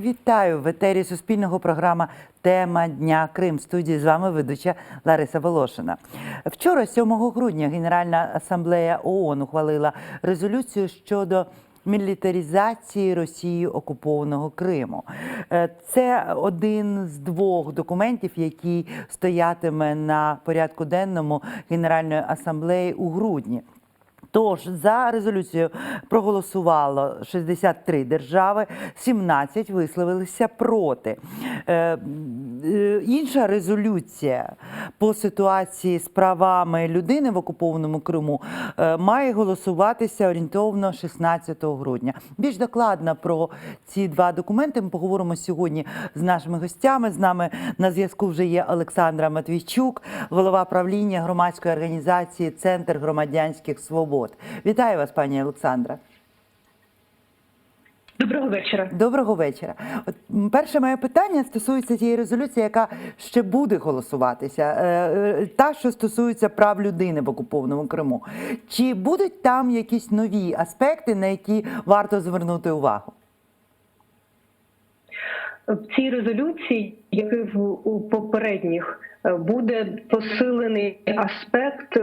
Вітаю в етері Суспільного програма Тема Дня Крим. В студії з вами ведуча Лариса Волошина. Вчора, 7 грудня, Генеральна асамблея ООН ухвалила резолюцію щодо мілітаризації Росією окупованого Криму. Е, Це один з двох документів, який стоятиме на порядку денному Генеральної асамблеї у грудні. Тож за резолюцію проголосувало 63 держави, 17 висловилися проти. Е, е, Інша резолюція по ситуації з правами людини в окупованому Криму е, має голосуватися орієнтовно 16 грудня. Більш докладно про ці два документи ми поговоримо сьогодні з нашими гостями. З нами на зв'язку вже є Олександра Матвійчук, голова правління громадської організації Центр громадянських свобод. Вітаю вас, пані Олександра. Доброго вечора. Доброго вечора. От перше моє питання стосується цієї резолюції, яка ще буде голосуватися, е, е, та, що стосується прав людини в окупованому Криму. Чи будуть там якісь нові аспекти, на які варто звернути увагу? В цій резолюції, як і в у попередніх, е, буде посилений аспект,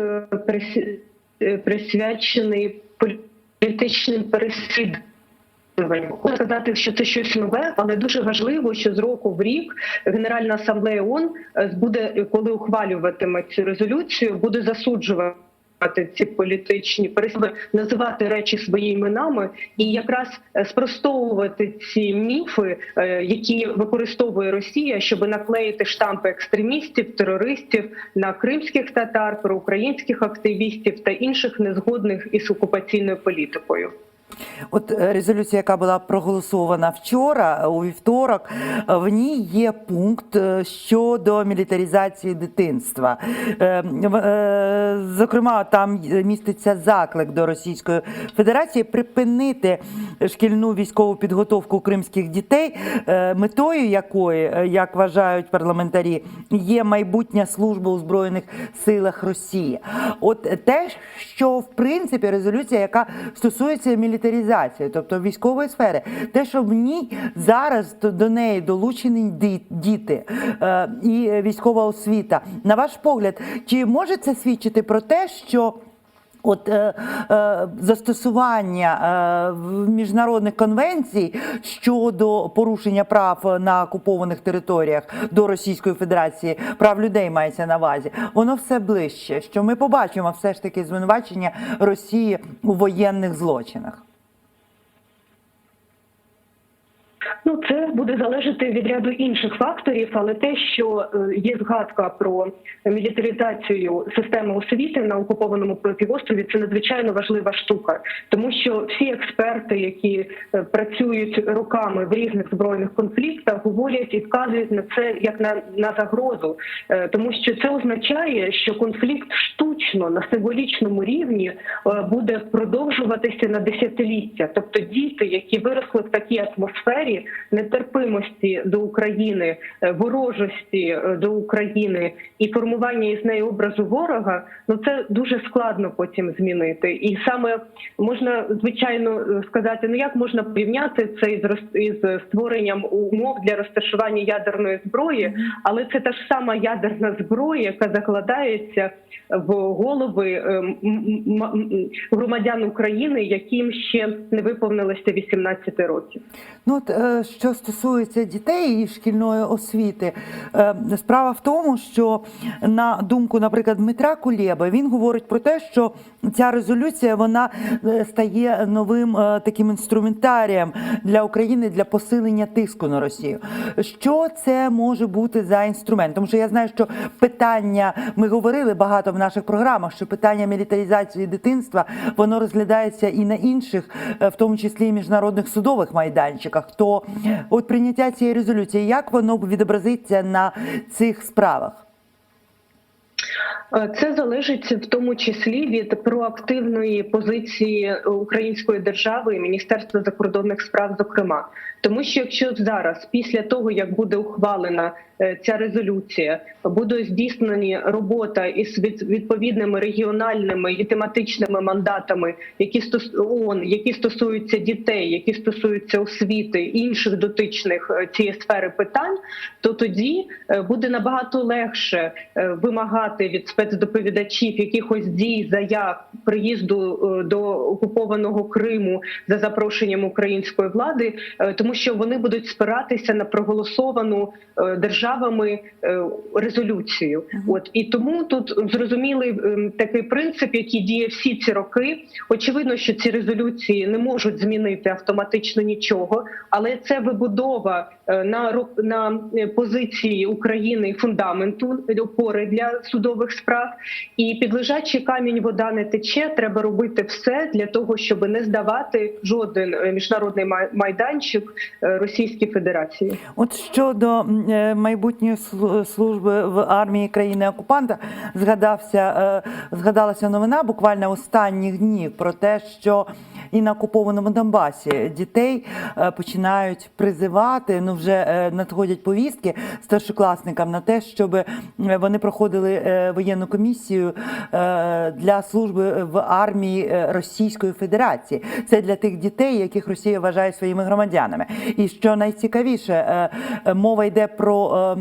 присвячений політичним переслідуванням. Сказати, що це щось нове, але дуже важливо, що з року в рік Генеральна асамблея ООН е, буде, коли ухвалюватиме цю резолюцію, буде засуджувати. Ці політичні пересуди називати речі своїми іменами і якраз е, спростовувати ці міфи, е, які використовує Росія, щоб наклеїти штампи екстремістів, терористів на кримських татар, проукраїнських активістів та інших незгодних із окупаційною політикою. От е, резолюція, яка була проголосована вчора, е, у вівторок, е, в ній є пункт щодо мілітаризації дитинства. Зокрема, там міститься заклик до Російської Федерації припинити шкільну військову підготовку кримських дітей, метою якої, як вважають парламентарі, є майбутня служба у збройних силах Росії. От те, що в принципі резолюція, яка стосується мілітаризації, тобто військової сфери, те, що в ній зараз до- неї долучені ді- діти е, і військова освіта. На ваш погляд, чи може це свідчити про те, що От е, е, застосування е, міжнародних конвенцій щодо порушення прав на окупованих територіях до Російської Федерації, прав людей мається на увазі, воно все ближче. Що ми побачимо все ж таки звинувачення Росії у воєнних злочинах. Ну, це буде залежати від ряду інших факторів, але те, що е, є згадка про мілітаризацію системи освіти на окупованому півострові, це надзвичайно важлива штука, тому що всі експерти, які е, працюють роками в різних збройних конфліктах, говорять і вказують на це як на, на загрозу, Е, тому що це означає, що конфлікт штучно на символічному рівні буде продовжуватися на десятиліття. Тобто діти, які виросли в такій атмосфері нетерпимості до України, е, ворожості е, до України і формування із неї образу ворога, ну це дуже складно потім змінити. І саме можна звичайно е, сказати, ну як можна порівняти це із роз- із створенням умов для розташування ядерної зброї, але це та ж сама ядерна зброя, яка закладається в голови громадян України, яким ще не виповнилося 18 років. Ну, от, е, що стосується дітей і шкільної освіти, е, справа в тому, що на думку, наприклад, Дмитра Кулєба, він говорить про те, що ця резолюція вона е, стає новим е, таким інструментарієм для України для посилення тиску на Росію. Що це може бути за інструмент? Тому що я знаю, що питання ми говорили багато в наших програмах, що питання мілітаризації дитинства воно розглядається і на інших, в тому числі і міжнародних судових майданчиках. То от прийняття цієї резолюції, як воно відобразиться на цих справах? Е, Це залежить в тому числі від проактивної позиції української держави і Міністерства закордонних справ, зокрема, тому що якщо зараз, після того як буде ухвалена е, ця резолюція, буде здійснені робота із відповідними регіональними і тематичними мандатами, які стос ООН, які стосуються дітей, які стосуються освіти інших дотичних е, цієї сфери питань, то тоді буде набагато легше е, від спецдоповідачів якихось дій, заяв приїзду е, до окупованого Криму за запрошенням української влади, е, тому що вони будуть спиратися на проголосовану е, державами резолюцію. От і тому тут зрозумілий такий принцип, який діє всі ці роки. Очевидно, що ці резолюції не можуть змінити автоматично нічого, але це вибудова на на позиції України фундаменту опори для судових справ. І під лежачий камінь вода не тече. Треба робити все для того, щоб не здавати жоден е, міжнародний май- майданчик е, Російській Федерації. От щодо е, майбутньої служби в армії країни-окупанта, згадався, е, згадалася новина буквально останніх днів про те, що і на окупованому Донбасі дітей е, починають призивати. Ну вже е, надходять повістки старшокласникам на те, щоб е, вони проходили воєнну комісію для служби в армії Російської Федерації. Це для тих дітей, яких Росія вважає своїми громадянами. І що найцікавіше, мова йде про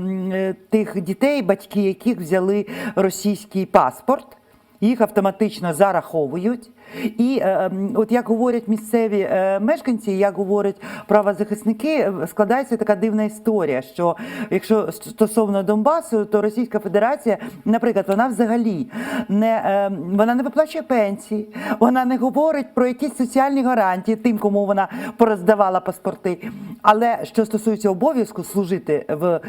тих дітей, батьки яких взяли російський паспорт. Їх автоматично зараховують. І е, от як говорять місцеві е, мешканці, як говорять правозахисники, е, складається така дивна історія, що якщо стосовно Донбасу, то Російська Федерація, наприклад, вона взагалі не е, вона не виплачує пенсії, вона не говорить про якісь соціальні гарантії тим, кому вона пороздавала паспорти. Але що стосується обов'язку служити в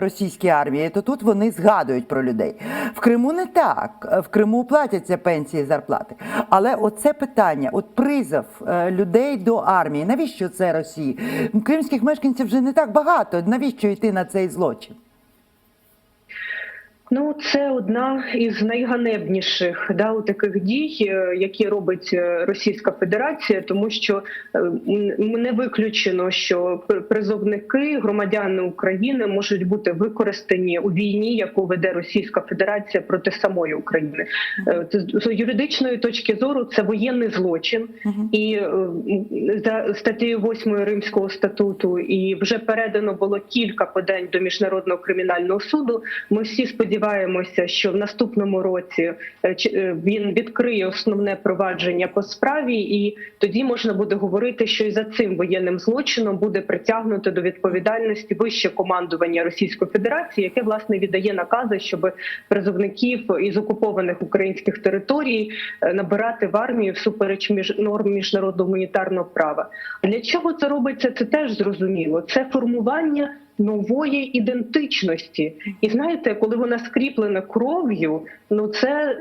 російській армії, то тут вони згадують про людей. В Криму не так. В Криму платяться пенсії, зарплати. Але оце питання, от призов е, людей до армії. Навіщо це Росії? Кримських мешканців вже не так багато. Навіщо йти на цей злочин? Ну, це одна із найганебніших да, у таких дій, е, які робить е, Російська Федерація, тому що е, не виключено, що пр- призовники, громадяни України можуть бути використані у війні, яку веде Російська Федерація проти самої України. З юридичної точки зору це воєнний злочин, і за статтею 8 Римського статуту, і вже передано було кілька подань до міжнародного кримінального суду. Ми всі сподіваємося, що в наступному році е, е, він відкриє основне провадження по справі, і тоді можна буде говорити, що і за цим воєнним злочином буде притягнуто до відповідальності вище командування Російської Федерації, яке власне віддає накази, щоб призовників із окупованих українських територій е, набирати в армію всупереч між норм міжнародного гуманітарного права. Для чого це робиться? Це теж зрозуміло. Це формування. Нової ідентичності, і знаєте, коли вона скріплена кров'ю, ну це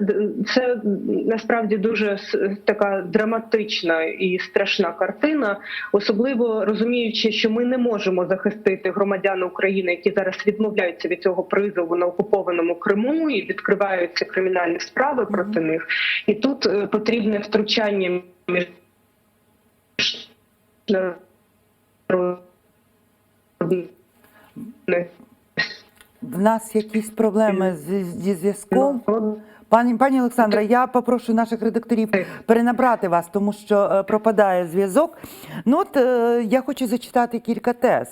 це насправді дуже така драматична і страшна картина, особливо розуміючи, що ми не можемо захистити громадян України, які зараз відмовляються від цього призову на окупованому Криму і відкриваються кримінальні справи проти них. І тут е, потрібне втручання між В нас якісь проблеми з- зі зв'язком. Пані пані Олександра, я попрошу наших редакторів перенабрати вас, тому що е, пропадає зв'язок. Ну от е, я хочу зачитати кілька тез.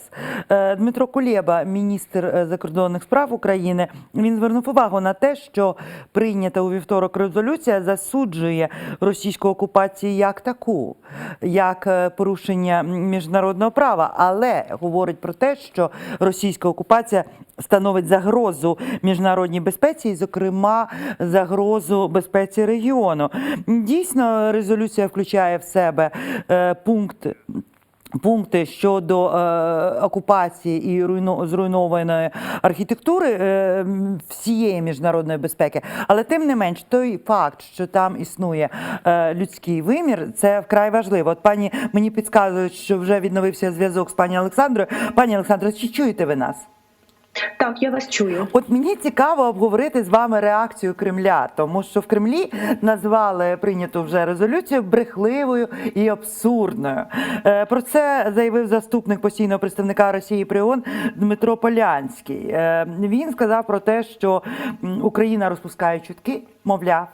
Е, Дмитро Кулєба, міністр е, закордонних справ України, він звернув увагу на те, що прийнята у вівторок резолюція засуджує російську окупацію як таку, як е, порушення міжнародного права, але говорить про те, що російська окупація становить загрозу міжнародній безпеці, і, зокрема, загрозу безпеці регіону. Дійсно, резолюція включає в себе е, пункт. Пункти щодо е, окупації і руйно, зруйнованої архітектури е, всієї міжнародної безпеки, але тим не менш, той факт, що там існує е, людський вимір, це вкрай важливо. От пані мені підказують, що вже відновився зв'язок з пані Олександрою. Пані Олександро, чи чуєте ви нас? Так, я вас чую. От мені цікаво обговорити з вами реакцію Кремля, тому що в Кремлі назвали прийняту вже резолюцію брехливою і абсурдною. Е, Про це заявив заступник постійного представника Росії при ООН Дмитро Полянський. Е, Він сказав про те, що Україна розпускає чутки, мовляв.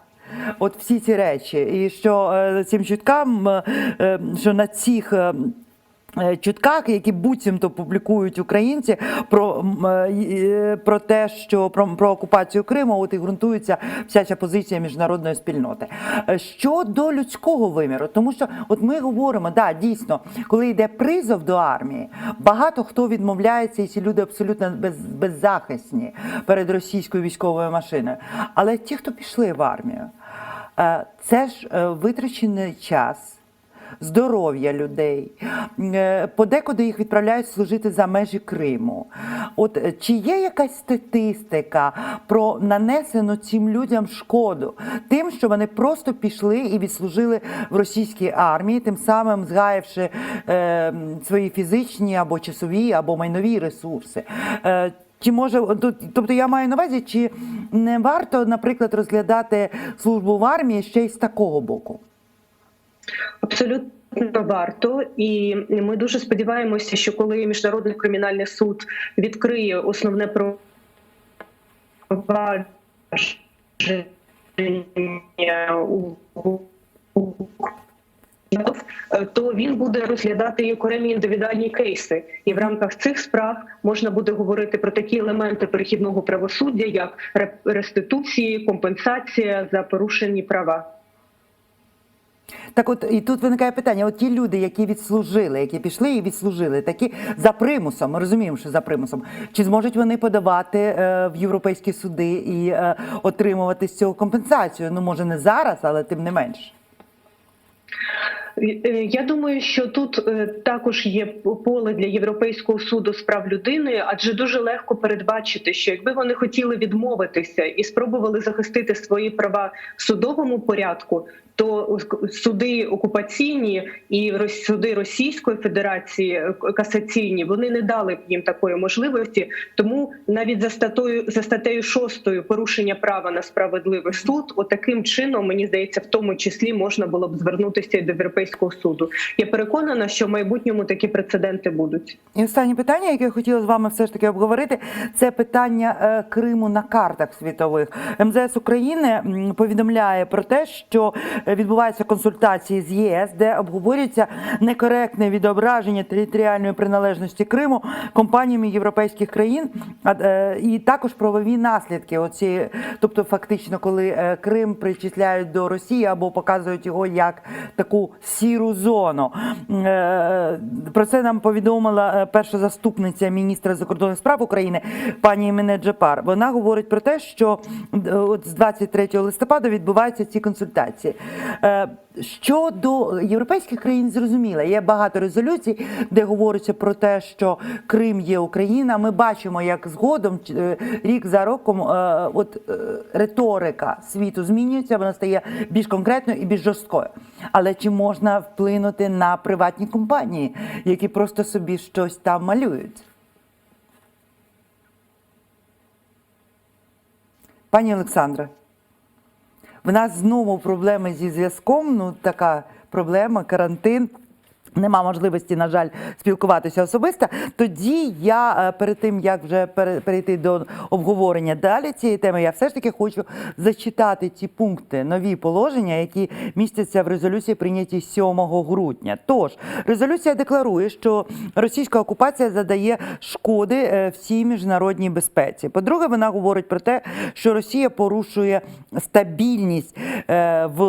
От всі ці речі, і що е, цим чуткам, що на цих. Е, Чутках, які буцімто публікують українці про, е, про те, що про, про окупацію Криму, от і ґрунтується вся ця позиція міжнародної спільноти. Е, Щодо людського виміру, тому що от ми говоримо, да, дійсно, коли йде призов до армії, багато хто відмовляється, і ці люди абсолютно без, беззахисні перед російською військовою машиною. Але ті, хто пішли в армію, це ж витрачений час здоров'я людей. Е, Подекуди їх відправляють служити за межі Криму. От е, чи є якась статистика про нанесену цим людям шкоду, тим, що вони просто пішли і відслужили в російській армії, тим самим згаявши е, свої фізичні або часові, або майнові ресурси? Е, чи може тут, тобто я маю на увазі, чи не варто, наприклад, розглядати службу в армії ще й з такого боку? Абсолютно варто, і ми дуже сподіваємося, що коли міжнародний кримінальний суд відкриє основне провадження то він буде розглядати окремі індивідуальні кейси, і в рамках цих справ можна буде говорити про такі елементи перехідного правосуддя, як ре- реституції, компенсація за порушені права. Так, от і тут виникає питання: от ті люди, які відслужили, які пішли і відслужили, такі за примусом, ми розуміємо, що за примусом, чи зможуть вони подавати е, в європейські суди і е, отримувати з цього компенсацію? Ну може не зараз, але тим не менш. Е, Я думаю, що тут е, також є поле для Європейського суду з прав людини, адже дуже легко передбачити, що якби вони хотіли відмовитися і спробували захистити свої права в судовому порядку, то суди окупаційні і суди Російської Федерації е, касаційні вони не дали б їм такої можливості. Тому навіть за статтею за статтею 6 порушення права на справедливий суд, отаким чином мені здається, в тому числі можна було б звернутися і до Європейського суду. Я переконана, що в майбутньому такі прецеденти будуть. І останнє питання, яке я хотіла з вами все ж таки обговорити, це питання е, Криму на картах світових. МЗС України повідомляє про те, що е, відбуваються консультації з ЄС, де обговорюється некоректне відображення територіальної приналежності Криму компаніями європейських країн, е, і також правові наслідки. Оці, тобто, фактично, коли Крим причисляють до Росії або показують його як таку сіру зону. Е, Про це нам повідомила е, перша заступниця міністра закордонних справ України пані Імене Джапар. Вона говорить про те, що е, от з 23 листопада відбуваються ці консультації. Щодо європейських країн, зрозуміло, є багато резолюцій, де говориться про те, що Крим є Україна. Ми бачимо, як згодом рік за роком, от риторика світу змінюється, вона стає більш конкретною і більш жорсткою. Але чи можна вплинути на приватні компанії, які просто собі щось там малюють? Пані Олександре. В нас знову проблеми зі зв'язком. Ну, така проблема, карантин. Нема можливості, на жаль, спілкуватися особисто. Тоді я е, перед тим як вже перейти до обговорення далі цієї теми, я все ж таки хочу зачитати ці пункти, нові положення, які містяться в резолюції, прийнятій 7 грудня. Тож резолюція декларує, що російська окупація задає шкоди е, всій міжнародній безпеці. По-друге, вона говорить про те, що Росія порушує стабільність е, в,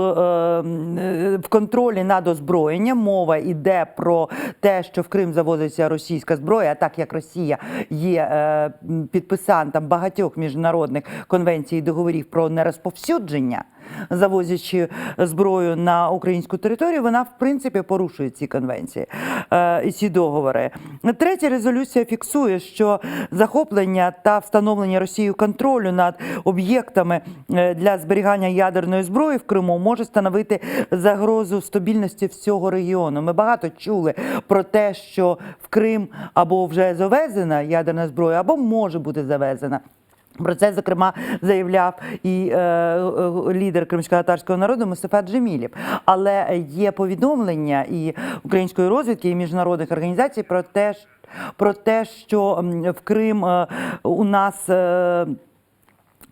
в контролі над озброєнням. Мова йде про те, що в Крим завозиться російська зброя, а так як Росія є е, підписантом багатьох міжнародних конвенцій і договорів про нерозповсюдження завозячи зброю на українську територію, вона в принципі порушує ці конвенції е, і ці договори. Третя резолюція фіксує, що захоплення та встановлення Росією контролю над об'єктами е, для зберігання ядерної зброї в Криму може становити загрозу стабільності всього регіону. Ми багато чули про те, що в Крим або вже завезена ядерна зброя, або може бути завезена. Про це, зокрема, заявляв і е, е, лідер кримсько-татарського народу Мустафа Джемілів. Але є повідомлення і української розвідки, і міжнародних організацій про те, про те, що в Крим е, у нас. е,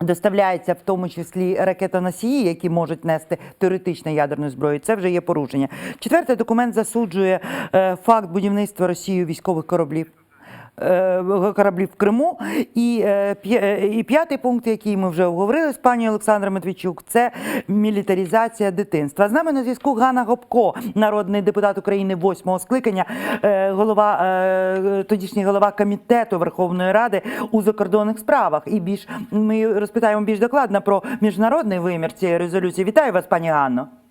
Доставляється в тому числі ракетоносії, які можуть нести теоретично ядерну зброю. Це вже є порушення. Четвертий документ засуджує е, факт будівництва Росією військових кораблів. Е, Кораблів в Криму, і, е, е, і п'ятий пункт, який ми вже обговорили з пані Олександрою Матвійчук, це мілітаризація дитинства. З нами на зв'язку Ганна Гопко, народний депутат України восьмого скликання, голова тодішній голова комітету Верховної Ради у закордонних справах. І більш ми розпитаємо більш докладно про міжнародний вимір цієї резолюції. Вітаю вас, пані Ганно.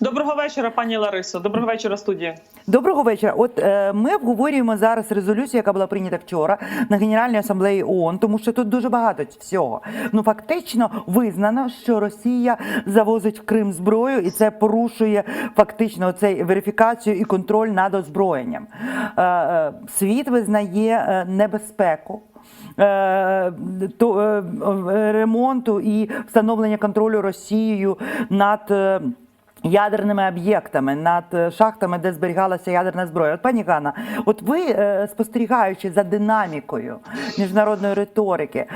Доброго вечора, пані Ларисо. Доброго вечора, студія. Доброго вечора. От е, ми обговорюємо зараз резолюцію, яка була прийнята вчора на Генеральній асамблеї ООН, тому що тут дуже багато всього. Ну фактично визнано, що Росія завозить в Крим зброю, і це порушує фактично цей верифікацію і контроль над озброєнням. Е, е, світ визнає е, небезпеку. е, е, ремонту і встановлення контролю Росією над ядерними об'єктами, над е, шахтами, де зберігалася ядерна зброя. От пані Ганна, от ви е, спостерігаючи за динамікою міжнародної риторики.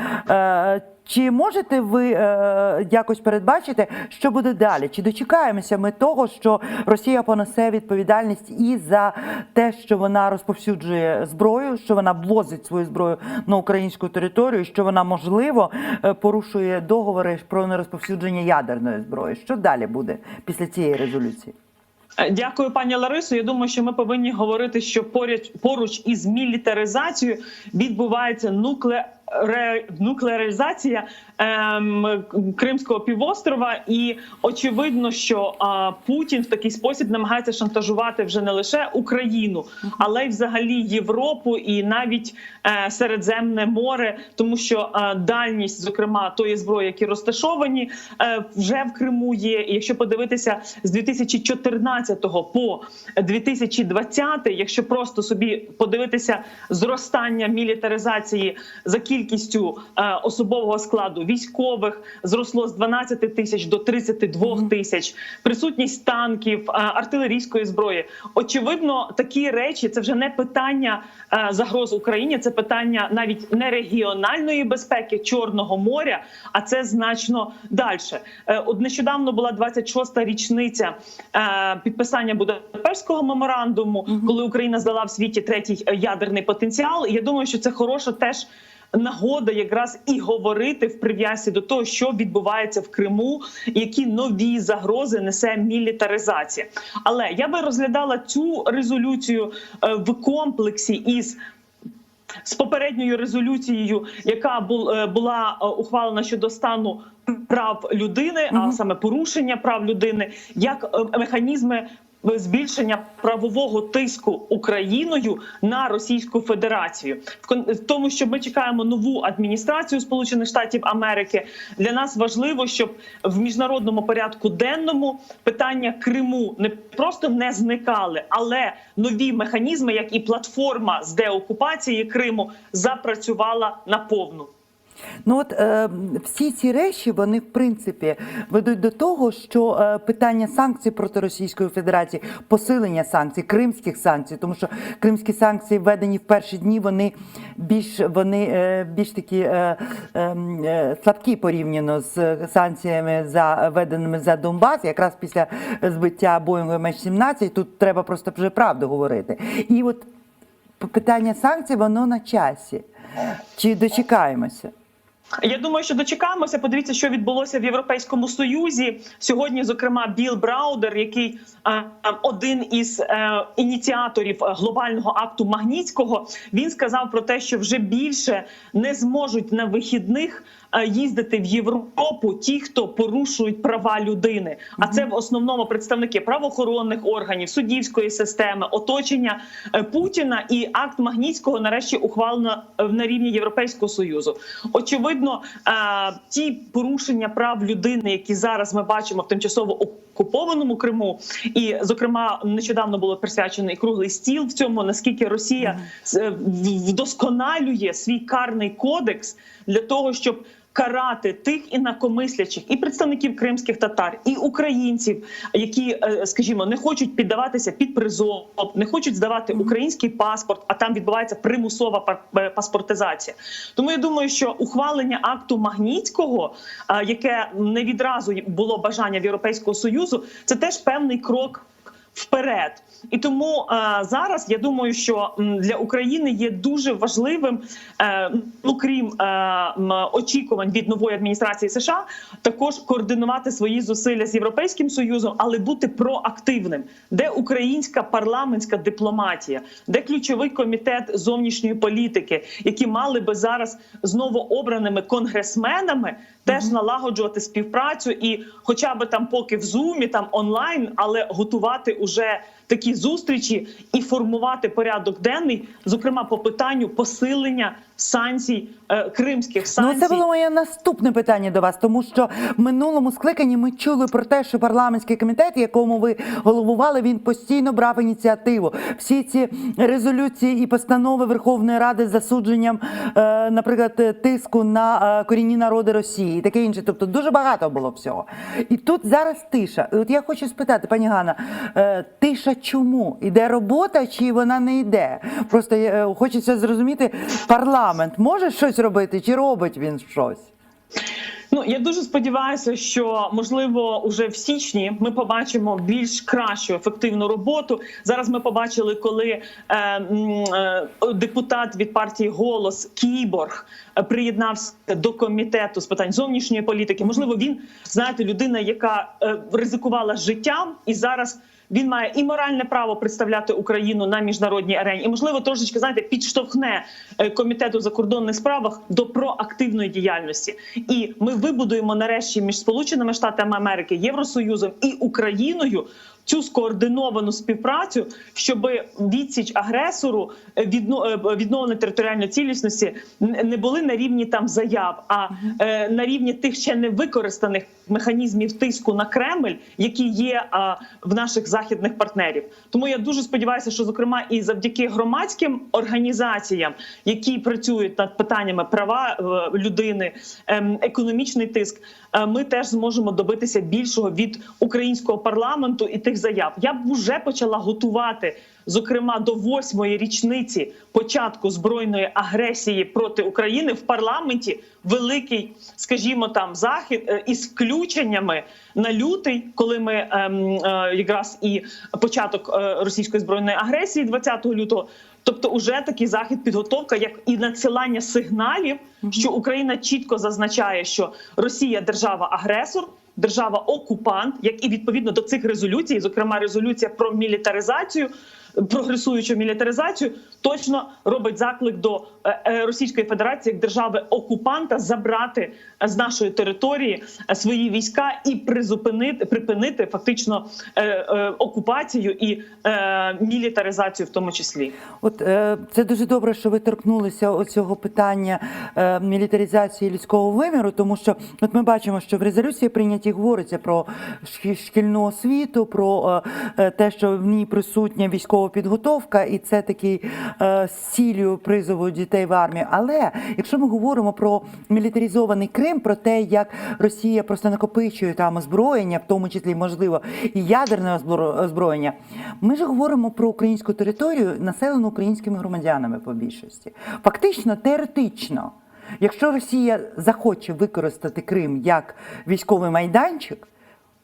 Чи можете ви е, якось передбачити, що буде далі? Чи дочекаємося ми того, що Росія понесе відповідальність і за те, що вона розповсюджує зброю, що вона ввозить свою зброю на українську територію, що вона можливо е, порушує договори про нерозповсюдження ядерної зброї? Що далі буде після цієї резолюції? Е, Дякую, пані Ларисо. Я думаю, що ми повинні говорити, що поряд поруч із мілітаризацією відбувається нукле. Ре- Нуклеаризація ем, Кримського півострова, і очевидно, що а, Путін в такий спосіб намагається шантажувати вже не лише Україну, але й взагалі Європу і навіть е, Середземне море, тому що е, дальність, зокрема, тої зброї, які розташовані е, вже в Криму є. І якщо подивитися з 2014 по 2020, якщо просто собі подивитися зростання мілітаризації за кількістю е, особового складу військових, зросло з 12 тисяч до 32 тисяч, присутність танків, е, артилерійської зброї. Очевидно, такі речі це вже не питання е, загроз Україні, це питання навіть не регіональної безпеки Чорного моря, а це значно далі. От нещодавно була 26-та річниця е, підписання Будапештського меморандуму, коли Україна здала в світі третій ядерний потенціал. І я думаю, що це хороша теж. Нагода якраз і говорити в прив'язці до того, що відбувається в Криму, які нові загрози несе мілітаризація. Але я би розглядала цю резолюцію е, в комплексі із з попередньою резолюцією, яка е, була е, ухвалена щодо стану прав людини, а саме порушення прав людини, як механізми. Збільшення правового тиску Україною на Російську Федерацію в тому, що ми чекаємо нову адміністрацію Сполучених Штатів Америки. Для нас важливо, щоб в міжнародному порядку денному питання Криму не просто не зникали, але нові механізми, як і платформа з деокупації Криму, запрацювала наповну. Ну от е, всі ці речі вони в принципі ведуть до того, що е, питання санкцій проти Російської Федерації, посилення санкцій, кримських санкцій, тому що кримські санкції введені в перші дні, вони більш вони е, більш такі е, е, е, слабкі порівняно з санкціями за введеними за Донбас, якраз після збиття Боїнгу МН-17, тут треба просто вже правду говорити. І от питання санкцій, воно на часі. Чи дочекаємося? Я думаю, що дочекаємося. Подивіться, що відбулося в Європейському Союзі сьогодні. Зокрема, Біл Браудер, який один із е, ініціаторів глобального акту Магнітського, він сказав про те, що вже більше не зможуть на вихідних їздити в Європу ті, хто порушують права людини. А це в основному представники правоохоронних органів, суддівської системи, оточення е, Путіна. І акт Магнітського нарешті ухвалено е, на рівні Європейського союзу. Очевидно, е, ті порушення прав людини, які зараз ми бачимо в тимчасово окупованому Криму, і зокрема нещодавно було присвячено і круглий стіл в цьому, наскільки Росія е, вдосконалює свій карний кодекс для того, щоб карати тих інакомислячих і представників кримських татар, і українців, які, е, скажімо, не хочуть піддаватися під призов, не хочуть здавати український паспорт, а там відбувається примусова е, паспортизація. Тому я думаю, що ухвалення акту Магнітського, е, яке не відразу було бажання в Європейського союзу, це теж певний крок вперед. І тому е, зараз я думаю, що для України є дуже важливим, е, ну крім е, очікувань від нової адміністрації США, також координувати свої зусилля з європейським союзом, але бути проактивним, де українська парламентська дипломатія, де ключовий комітет зовнішньої політики, які мали би зараз з новообраними конгресменами теж налагоджувати співпрацю і, хоча би там поки в зумі, там онлайн, але готувати уже такі зустрічі і формувати порядок денний, зокрема по питанню посилення санкцій е, кримських санкцій. Ну, це було моє наступне питання до вас, тому що в минулому скликанні ми чули про те, що парламентський комітет, якому ви головували, він постійно брав ініціативу. Всі ці резолюції і постанови Верховної Ради з засудженням, е, наприклад, е, тиску на корінні народи Росії і таке інше. Тобто дуже багато було всього. І тут зараз тиша. І От я хочу спитати, пані Ганна, е, тиша чому? Іде робота чи вона не йде? Просто хочеться зрозуміти, парламент може щось робити, чи робить він щось? Ну я дуже сподіваюся, що можливо уже в січні ми побачимо більш кращу ефективну роботу. Зараз ми побачили, коли е, е, депутат від партії Голос Кіборг е, приєднався до комітету з питань зовнішньої політики. Можливо, він знаєте, людина, яка е, ризикувала життям, і зараз. Він має і моральне право представляти Україну на міжнародній арені, і можливо трошечки знаєте підштовхне е, комітету закордонних справах до проактивної діяльності. І ми вибудуємо нарешті між Сполученими Штатами Америки, Євросоюзом і Україною. Цю скоординовану співпрацю, щоб відсіч агресору е, е, відновлення територіальної цілісності не були на рівні там заяв, а на рівні тих ще не використаних механізмів тиску на Кремль, які є в наших західних партнерів. Тому я дуже сподіваюся, що зокрема і завдяки громадським організаціям, які працюють над питаннями права е, людини, ем, економічний тиск, е, ми теж зможемо добитися більшого від українського парламенту і тих заяв. Я б вже почала готувати. Зокрема, до восьмої річниці початку збройної агресії проти України в парламенті великий, скажімо, там захід е, із включеннями на лютий, коли ми ем, е, якраз і початок е, російської збройної агресії, 20 лютого. Тобто, уже такий захід, підготовка, як і надсилання сигналів, що Україна чітко зазначає, що Росія держава агресор. Держава окупант, як і відповідно до цих резолюцій, зокрема резолюція про мілітаризацію, прогресуючу мілітаризацію, точно робить заклик до е, е, Російської Федерації як держави окупанта забрати з нашої території е, свої війська і призупинити припинити фактично окупацію і мілітаризацію, в тому числі. От це дуже добре, що ви торкнулися оцього питання мілітаризації людського виміру, тому що от ми бачимо, що в резолюції прийняті говориться про шкі- шкільну освіту, про те, що в ній присутня військова підготовка, і це такий е, з призову дітей в армію. Але якщо ми говоримо про мілітаризований Крим, про те, як Росія просто накопичує там озброєння, в тому числі можливо і ядерне озбро- озброєння, ми ж говоримо про українську територію, населену українськими громадянами по більшості. Фактично, теоретично, якщо Росія захоче використати Крим як військовий майданчик.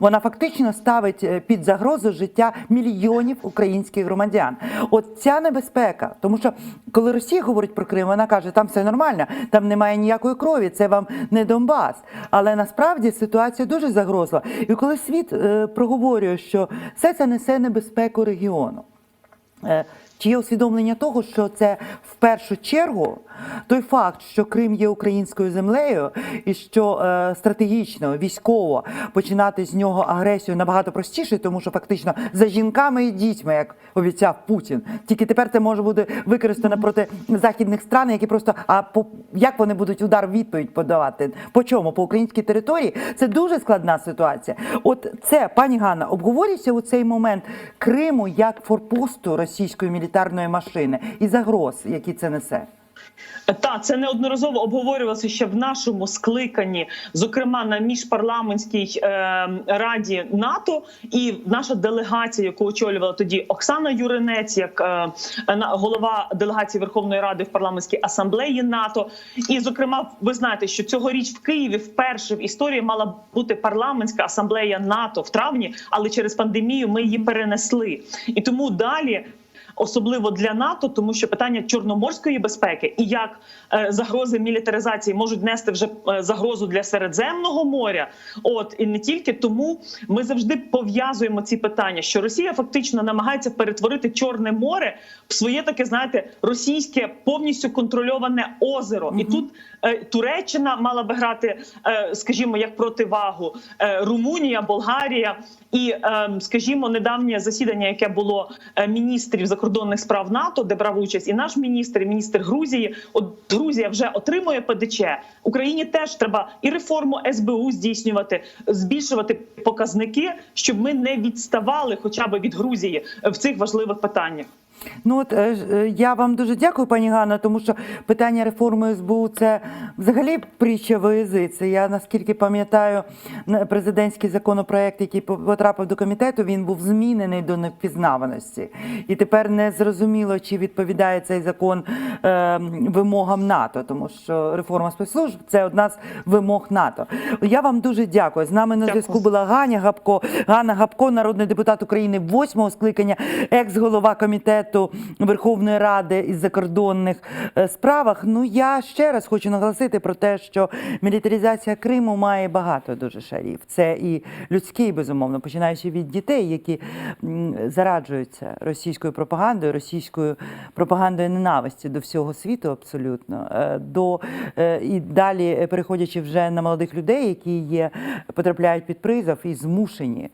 Вона фактично ставить е, під загрозу життя мільйонів українських громадян. От ця небезпека, тому що коли Росія говорить про Крим, вона каже, там все нормально, там немає ніякої крові, це вам не Донбас. Але насправді ситуація дуже загрозла. І коли світ е, проговорює, що все це несе небезпеку регіону. Е, Чи є усвідомлення того, що це в першу чергу той факт, що Крим є українською землею, і що е, стратегічно, військово починати з нього агресію набагато простіше, тому що фактично за жінками і дітьми, як обіцяв Путін, тільки тепер це може бути використано проти західних стран, які просто а по як вони будуть удар відповідь подавати? По чому? По українській території це дуже складна ситуація. От це, пані Ганна, обговорюється у цей момент Криму як форпосту російської мілітарної машини і загроз, які це несе. Та це неодноразово обговорювалося ще в нашому скликанні, зокрема на міжпарламентській е, раді НАТО, і наша делегація, яку очолювала тоді Оксана Юринець, як е, голова делегації Верховної Ради в парламентській асамблеї НАТО. І, зокрема, ви знаєте, що цьогоріч в Києві вперше в історії мала бути парламентська асамблея НАТО в травні, але через пандемію ми її перенесли. І тому далі особливо для НАТО, тому що питання чорноморської безпеки і як е, загрози мілітаризації можуть нести вже е, загрозу для Середземного моря. От і не тільки тому ми завжди пов'язуємо ці питання, що Росія фактично намагається перетворити Чорне море в своє таке, знаєте, російське повністю контрольоване озеро, і тут Туреччина мала би грати, е, скажімо, як противагу, е, Румунія, Болгарія. І, е, скажімо, недавнє засідання, яке було е, міністрів закордонних справ НАТО, де брав участь і наш міністр, і міністр Грузії. От Грузія вже отримує ПДЧ. Україні теж треба і реформу СБУ здійснювати, збільшувати показники, щоб ми не відставали, хоча б від Грузії в цих важливих питаннях. Ну от е, е, я вам дуже дякую, пані Ганна, тому що питання реформи СБУ це взагалі притча во язиці. Я наскільки пам'ятаю, президентський законопроект, який потрапив до комітету, він був змінений до невпізнаваності. І тепер не зрозуміло, чи відповідає цей закон е, вимогам НАТО, тому що реформа спецслужб це одна з вимог НАТО. Я вам дуже дякую. З нами на зв'язку була Ганя Гапко. Ганна Гапко, народний депутат України восьмого скликання, екс-голова комітету Верховної Ради із закордонних е, справах. Ну я ще раз хочу наголосити про те, що мілітаризація Криму має багато дуже шарів. Це і людський, безумовно, починаючи від дітей, які зараджуються російською пропагандою, російською пропагандою ненависті до всього світу, абсолютно е, до е, і далі переходячи вже на молодих людей, які є потрапляють під призов і змушені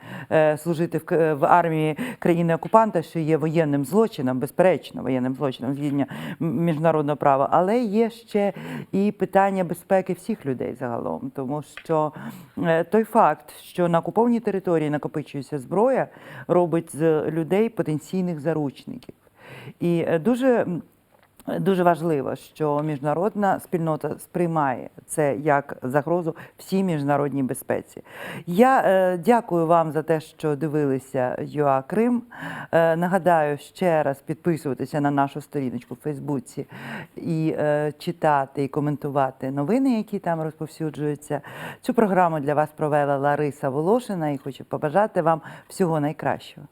служити в армії країни окупанта, що є воєнним злочином, безперечно, воєнним злочином згідно міжнародного права, але є ще і питання безпеки всіх людей загалом, тому що е, той факт, що на окупованій території накопичується зброя, робить з людей потенційних заручників. І е, дуже Дуже важливо, що міжнародна спільнота сприймає це як загрозу всій міжнародній безпеці. Я е, дякую вам за те, що дивилися ЮА Крим. Е, нагадаю ще раз підписуватися на нашу сторіночку в Фейсбуці і е, читати і коментувати новини, які там розповсюджуються. Цю програму для вас провела Лариса Волошина і хочу побажати вам всього найкращого.